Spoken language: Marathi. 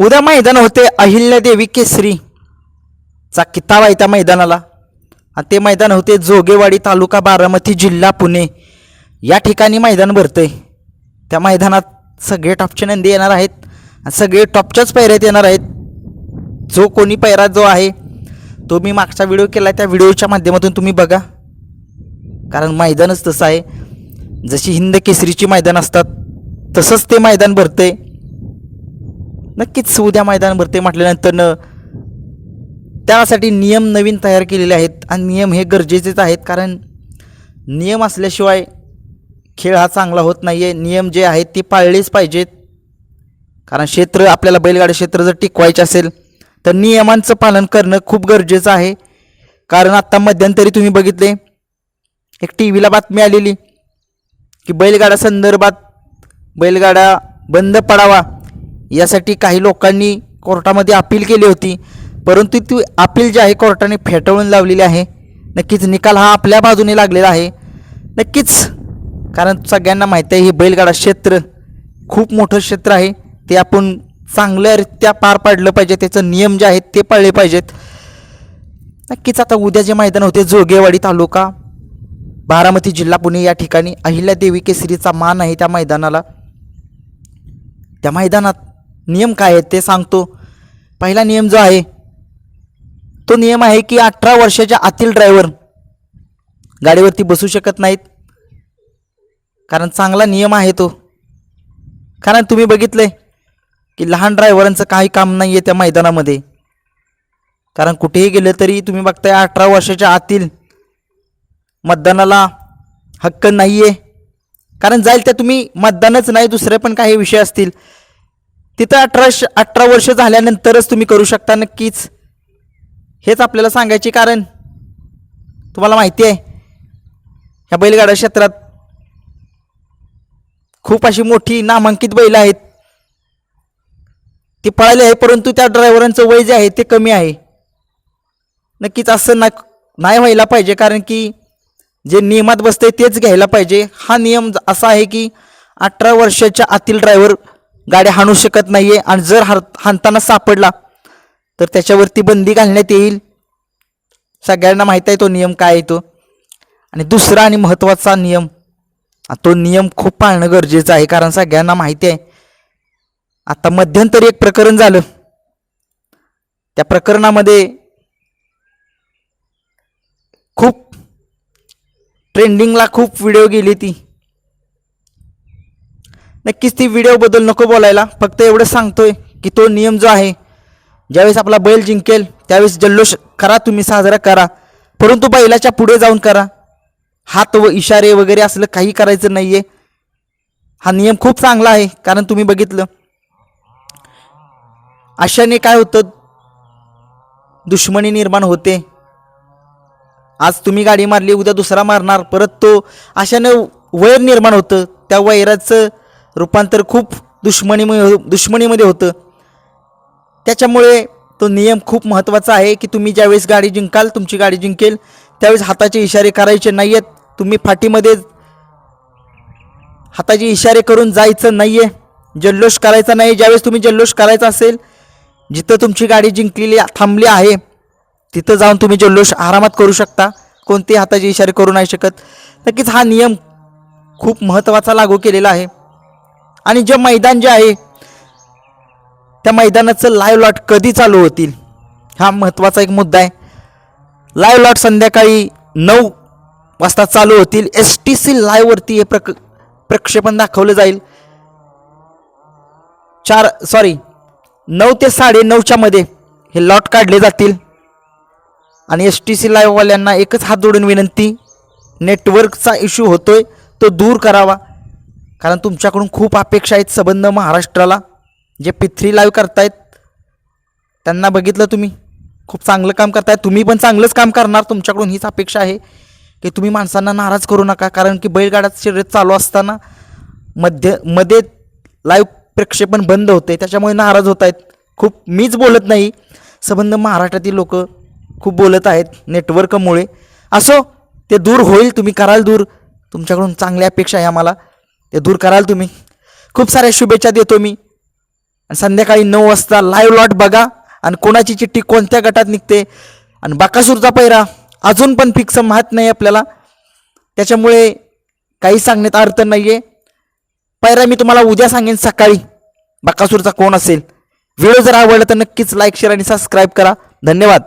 उद्या मैदान होते अहिल्यादेवी केसरी. चा किताब आहे त्या मैदानाला. आणि ते मैदान होते जोगेवाडी तालुका बारामती जिल्हा पुणे. या ठिकाणी मैदान भरतंय. त्या मैदानात सगळे टॉपचे नंदी येणार आहेत. आणि सगळे टॉपच्याच पैऱ्यात येणार आहेत. जो कोणी पैरा जो आहे तो मी मागचा व्हिडिओ केला त्या व्हिडिओच्या माध्यमातून तुम्ही बघा. कारण मैदानच तसं आहे. जशी हिंद केसरीची मैदान असतात तसंच ते मैदान भरतंय. नक्कीच उद्या मैदान भरते म्हटल्यानंतर त्यासाठी नियम नवीन तयार केलेले आहेत आणि नियम हे गरजेचेच आहेत. कारण नियम असल्याशिवाय खेळ हा चांगला होत नाही आहे नियम जे आहेत ते पाळलेच पाहिजेत. कारण क्षेत्र आपल्याला बैलगाडी क्षेत्र जर टिकवायचे असेल तर नियमांचं पालन करणं खूप गरजेचं आहे. कारण आत्ता मध्यंतरी तुम्ही बघितले एक टी व्हीला बातमी आलेली की बैलगाडा संदर्भात बैलगाडा बंद पडावा. यासाठी काही लोकांनी कोर्टामध्ये अपील केली होती. परंतु ती अपील जी आहे कोर्टाने फेटाळून लावलेली आहे. नक्कीच निकाल हा आपल्या बाजूने लागलेला आहे. नक्कीच कारण सगळ्यांना माहिती आहे हे बैलगाडा क्षेत्र खूप मोठं क्षेत्र आहे. ते आपण चांगल्यारित्या पार पाडलं पाहिजे त्याचं नियम जे आहेत ते पाळले पाहिजेत. नक्कीच आता उद्या जे मैदान होते जोगेवाडी तालुका बारामती जिल्हा पुणे या ठिकाणी अहिल्यादेवी केसरीचा मान आहे त्या मैदानाला. त्या मैदानात नियम काय आहेत ते सांगतो. पहिला नियम जो आहे तो नियम आहे की अठरा वर्षाच्या आतील ड्रायव्हर गाडीवरती बसू शकत नाहीत. कारण चांगला नियम आहे तो. कारण तुम्ही बघितलंय की लहान ड्रायव्हरांचं काही काम नाही आहे त्या मैदानामध्ये. कारण कुठेही गेलं तरी तुम्ही बघताय अठरा वर्षाच्या आतील मतदानाला हक्क नाही आहे कारण जाईल त्या तुम्ही मतदानच नाही दुसरे पण काही विषय असतील. तिथं अठरा अठरा वर्ष झाल्यानंतरच तुम्ही करू शकता नक्कीच. हेच आपल्याला सांगायचे कारण. तुम्हाला माहिती आहे ह्या बैलगाडा क्षेत्रात खूप अशी मोठी नामांकित बैल आहेत. ती पळाली आहे परंतु त्या ड्रायव्हरांचं वय जे आहे ते कमी आहे. नक्कीच असं ना नाही व्हायला पाहिजे कारण की जे नियमात बसते तेच घ्यायला पाहिजे. हा नियम असा आहे की अठरा वर्षाच्या आतील ड्रायव्हर गाडी हाणू शकत नाही आहे आणि जर हार हाणताना सापडला तर त्याच्यावरती बंदी घालण्यात येईल. सगळ्यांना माहीत आहे तो नियम काय आहे तो. आणि दुसरा आणि महत्त्वाचा नियम तो नियम खूप पाळणं गरजेचं आहे कारण सगळ्यांना माहिती आहे. आता मध्यंतरी एक प्रकरण झालं. त्या प्रकरणामध्ये खूप ट्रेंडिंगला खूप व्हिडिओ गेली ती. नक्कीच ती व्हिडिओबद्दल नको बोलायला. फक्त एवढं सांगतोय की तो नियम जो आहे ज्यावेळेस आपला बैल जिंकेल त्यावेळेस जल्लोष करा तुम्ही साजरा करा. परंतु बैलाच्या पुढे जाऊन करा. हात व इशारे वगैरे असलं काही करायचं नाही आहे हा नियम खूप चांगला आहे कारण तुम्ही बघितलं. अशाने काय होतं? दुश्मनी निर्माण होते. आज तुम्ही गाडी मारली उद्या दुसरा मारणार. परत तो अशाने वैर निर्माण होतं. त्या वैराचं रूपांतर खूप दुश्मनीमुळे दुश्मनीमध्ये होतं. त्याच्यामुळे तो नियम खूप महत्त्वाचा आहे की तुम्ही ज्यावेळेस गाडी जिंकाल तुमची गाडी जिंकेल त्यावेळेस हाताचे इशारे करायचे नाही आहेत तुम्ही फाटीमध्ये हाताचे इशारे करून जायचं नाही आहे जल्लोष करायचा नाही. ज्यावेळेस तुम्ही जल्लोष करायचा असेल जिथं तुमची गाडी जिंकलेली थांबली आहे तिथं जाऊन तुम्ही जल्लोष आरामात करू शकता. कोणतेही हाताचे इशारे करू नाही शकत. नक्कीच हा नियम खूप महत्त्वाचा लागू केलेला आहे. आणि जे मैदान जे आहे त्या मैदानाचं लाईव्ह लॉट कधी चालू होतील हा महत्त्वाचा एक मुद्दा आहे. लाईव्ह लॉट संध्याकाळी नऊ वाजता चालू होतील. एस टी सी लाईव्हवरती हे प्रक प्रक्षेपण दाखवलं जाईल. चार सॉरी नऊ ते साडे नऊच्या मध्ये हे लॉट काढले जातील. आणि एस टी सी लाईव्हवाल्यांना एकच हात जोडून विनंती नेटवर्कचा इश्यू होतोय तो दूर करावा. कारण तुमच्याकडून खूप अपेक्षा आहेत संबंध महाराष्ट्राला जे पिथ्री लाईव्ह करतायत. त्यांना बघितलं तुम्ही. खूप चांगलं काम करताय. तुम्ही पण चांगलंच काम करणार. तुमच्याकडून हीच अपेक्षा आहे की तुम्ही माणसांना नाराज करू नका. कारण की बैलगाड्यात शर्यत चालू असताना मध्यमध्ये लाईव्ह प्रक्षेपण बंद होते. त्याच्यामुळे नाराज होत आहेत. खूप मीच बोलत नाही. संबंध महाराष्ट्रातील लोक खूप बोलत आहेत नेटवर्कमुळे असो ते दूर होईल. तुम्ही कराल दूर. तुमच्याकडून चांगल्या अपेक्षा आहे आम्हाला. ते दूर कराल तुम्ही. खूप साऱ्या शुभेच्छा देतो मी. आणि संध्याकाळी नऊ वाजता लाईव्ह लॉट बघा. आणि कोणाची चिठ्ठी कोणत्या गटात निघते. आणि बाकासूरचा पैरा. अजून पण फिक्स माहीत नाही आपल्याला. त्याच्यामुळे काही सांगण्यात अर्थ नाही आहे पैरा मी तुम्हाला उद्या सांगेन सकाळी. बाकासूरचा कोण असेल. व्हिडिओ जर आवडला तर नक्कीच लाईक शेअर आणि सबस्क्राईब करा. धन्यवाद.